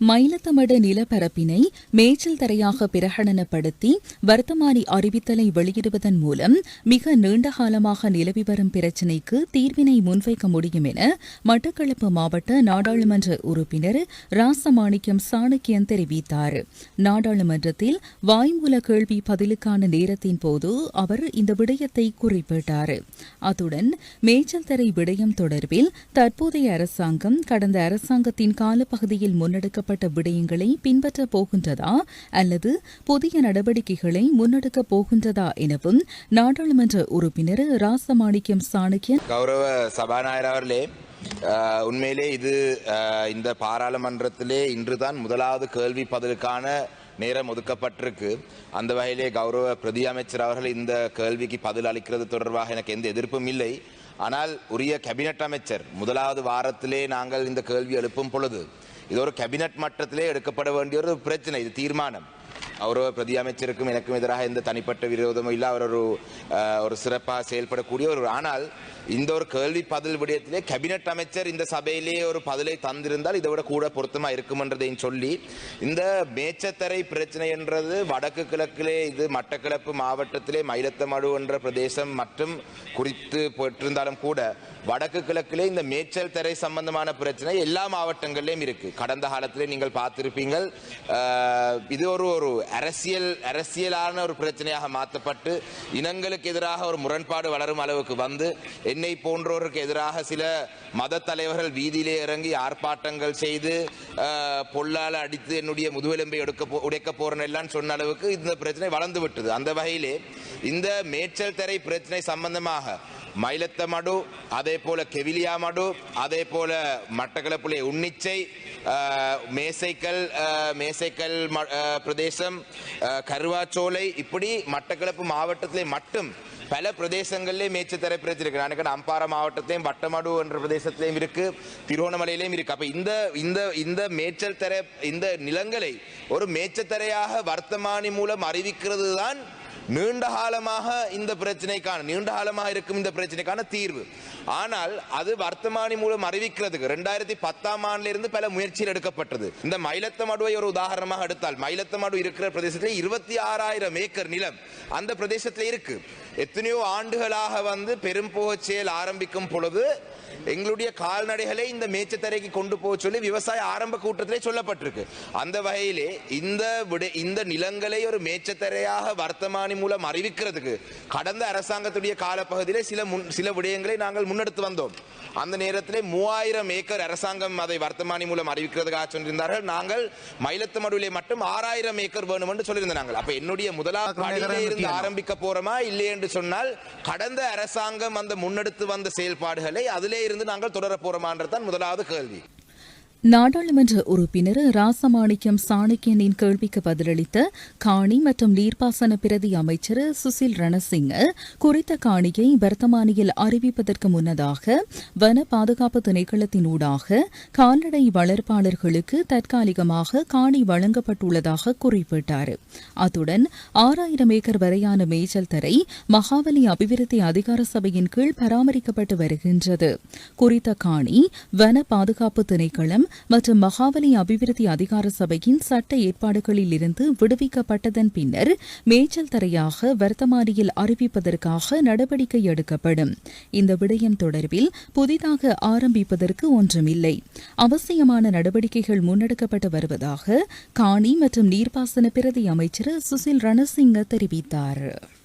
மயிலத்தமடு நிலப்பரப்பினை மேய்ச்சல் தரையாக பிரகடனப்படுத்தி வர்த்தமானி அறிவித்தலை வெளியிடுவதன் மூலம் மிக நீண்டகாலமாக நிலவி வரும் பிரச்சினைக்கு தீர்வினை முன்வைக்க முடியும் என மட்டக்களப்பு மாவட்ட நாடாளுமன்ற உறுப்பினர் ராசமாணிக்கம் சாணக்கியன் தெரிவித்தார். நாடாளுமன்றத்தில் வாய்மூல கேள்வி பதிலுக்கான நேரத்தின் போது அவர் இந்த விடயத்தை குறிப்பிட்டார். அத்துடன் மேய்ச்சல் தரை விடயம் தொடர்பில் தற்போதைய அரசாங்கம் கடந்த அரசாங்கத்தின் காலப்பகுதியில் முன்னெடுக்கப்பட்ட விடயங்களை பின்பற்றப் போகின்றதா அல்லது புதிய நடவடிக்கைகளை முன்னெடுக்கப் போகின்றதா எனவும் நாடாளுமன்ற உறுப்பினர் ராசமாணிக்கம் சாணக்கியன் கௌரவ சபாநாயகர் அவர்களே உண்மையிலே இது இந்த பாராளுமன்றத்திலே இன்றுதான் முதலாவது கேள்வி பதிலுக்கான நேரம் ஒதுக்கப்பட்டிருக்கு. அந்த வகையிலே கௌரவ பிரதி அமைச்சர் அவர்கள் இந்த கேள்விக்கு பதில் அளிக்கிறது தொடர்பாக எனக்கு எந்த எதிர்ப்பும் இல்லை. ஆனால் உரிய கேபினட் அமைச்சர் முதலாவது வாரத்திலே நாங்கள் இந்த கேள்வி எழுப்பும் பொழுது இது ஒரு கேபினட் மட்டத்திலே எடுக்கப்பட வேண்டிய ஒரு பிரச்சனை இது தீர்மானம். கௌரவ பிரதி அமைச்சருக்கும் எனக்கும் எதிராக எந்த தனிப்பட்ட விரோதமும் இல்லை. அவர் ஒரு ஒரு சிறப்பாக செயல்படக்கூடிய ஒரு ஆனால் இந்த ஒரு கேள்வி பதில் விடயத்திலே கேபினட் அமைச்சர் இந்த சபையிலேயே ஒரு பதிலை தந்திருந்தால் இதை விட கூட பொருத்தமாக இருக்குமென்றதையும் சொல்லி இந்த மேச்சத்தரை பிரச்சனை என்றது வடக்கு கிழக்கிலே இது மட்டக்கிழப்பு மாவட்டத்திலே மயிலத்தமடு என்ற பிரதேசம் மற்றும் குறித்து பெற்றிருந்தாலும் கூட வடக்கு கிழக்கிலே இந்த மேச்சல் தரை சம்பந்தமான பிரச்சனை எல்லா மாவட்டங்களிலும் இருக்கு. கடந்த காலத்திலே நீங்கள் பார்த்திருப்பீங்கள் இது ஒரு ஒரு அரசியல் அரசியலான ஒரு பிரச்சனையாக மாற்றப்பட்டு இனங்களுக்கு எதிராக ஒரு முரண்பாடு வளரும் அளவுக்கு வந்து என்னை போன்றோருக்கு எதிராக சில மத தலைவர்கள் வீதியிலே இறங்கி ஆர்ப்பாட்டங்கள் செய்து பொல்லால் அடித்து என்னுடைய முதுகெலும்பை எடுக்க உடைக்க போறேன் எல்லாம் சொன்ன அளவுக்கு இந்த பிரச்சனை வளர்ந்து விட்டது. அந்த வகையிலே இந்த மேச்சல் தரை பிரச்சனை சம்பந்தமாக மயிலத்தமடு அதே போல கெவிலியாமடு அதே போல மட்டக்களப்புலே உன்னிச்சை மேசைக்கல் மேசைக்கல் ம- பிரதேசம் கருவாச்சோலை இப்படி மட்டக்களப்பு மாவட்டத்திலே மட்டும் பல பிரதேசங்களிலே மேய்ச்சத்தரை பிரச்சனை நான் நினைக்கிறேன் அம்பாறை மாவட்டத்திலையும் வட்டமடு என்ற பிரதேசத்திலையும் இருக்கு திருவோணமலையிலையும் இருக்கு. அப்ப இந்த இந்த இந்த மேய்ச்சல் தரை இந்த நிலங்களை ஒரு மேய்ச்சத்தரையாக வர்த்தமானி மூலம் அறிவிக்கிறது தான் நீண்ட காலமாக இந்த பிரச்சனைக்கான நீண்ட காலமாக இருக்கும் இந்த பிரச்சனைக்கான தீர்வு. ஆனால் அது வர்த்தமானி மூலம் அறிவிக்கிறதுக்கு ரெண்டாயிரத்தி பத்தாம் ஆண்டிலிருந்து பல முயற்சிகள் எடுக்கப்பட்டது. இந்த மயிலத்தமடுவை ஒரு உதாரணமாக எடுத்தால் மயிலத்தமடு இருக்கிற பிரதேசத்தில் இருபத்தி ஆறாயிரம் ஏக்கர் நிலம் அந்த பிரதேசத்தில் இருக்கு. எத்தனையோ ஆண்டுகளாக வந்து பெரும் புகச் செயல் ஆரம்பிக்கும் பொழுது எங்களுடைய கால்நடைகளை இந்த மேய்ச்சத்தரைக்கு கொண்டு போக சொல்லி விவசாய ஆரம்ப கூட்டத்திலே சொல்லப்பட்டிருக்கு. அந்த வகையிலே இந்த விட இந்த நிலங்களை ஒரு மேய்ச்சத்தரையாக வர்த்தமானி மூலம் அறிவிக்கிறதுக்கு கடந்த அரசாங்கத்துடைய காலப்பகுதியிலே சில முன் சில விடயங்களை நாங்கள் முன்னெடுத்து வந்தோம். அந்த நேரத்திலே மூவாயிரம் ஏக்கர் அரசாங்கம் அதை வர்த்தமானி மூலம் அறிவிக்கிறதுக்காக சொல்லியிருந்தார்கள். நாங்கள் மயிலத்தமடுவிலே மட்டும் ஆறாயிரம் ஏக்கர் வேணும் என்று சொல்லியிருந்தோம் நாங்கள் அப்ப என்னுடைய முதலாவது இருந்து ஆரம்பிக்க போறோமா? இல்லை என்று சொன்னால் கடந்த அரசாங்கம் அந்த முன்னெடுத்து வந்த செயல்பாடுகளை அதிலே இருந்து நாங்கள் தொடர போறோமான்றதுதான் முதலாவது கேள்வி. நாடாளுமன்ற உறுப்பினர் ராசமாணிக்கம் சாணக்கியனின் கேள்விக்கு பதிலளித்த காணி மற்றும் நீர்ப்பாசன பிரதி அமைச்சர் சுசில் ரணசிங்க குறித்த காணியை வர்த்தமானியில் அறிவிப்பதற்கு முன்னதாக வன பாதுகாப்பு திணைக்களத்தினூடாக கால்நடை வளர்ப்பாளர்களுக்கு தற்காலிகமாக காணி வழங்கப்பட்டுள்ளதாக குறிப்பிட்டார். அத்துடன் ஆறாயிரம் ஏக்கர் வரையான மேய்ச்சல் தரை மகாவலி அபிவிருத்தி அதிகார சபையின் கீழ் பராமரிக்கப்பட்டு வருகின்றது. குறித்த காணி வன பாதுகாப்பு திணைக்களம் மற்றும் மகாவலி அபிவிருத்தி அதிகார சபையின் சட்ட ஏற்பாடுகளில் இருந்து விடுவிக்கப்பட்டதன் பின்னர் மேய்ச்சல் தரையாக வர்த்தமானியில் அறிவிப்பதற்காக நடவடிக்கை எடுக்கப்படும். இந்த விடயம் தொடர்பில் புதிதாக ஆரம்பிப்பதற்கு ஒன்றுமில்லை. அவசியமான நடவடிக்கைகள் முன்னெடுக்கப்பட்டு வருவதாக காணி மற்றும் நீர்ப்பாசன பிரதி அமைச்சர் சுசில் ரணசிங்க தெரிவித்தார்.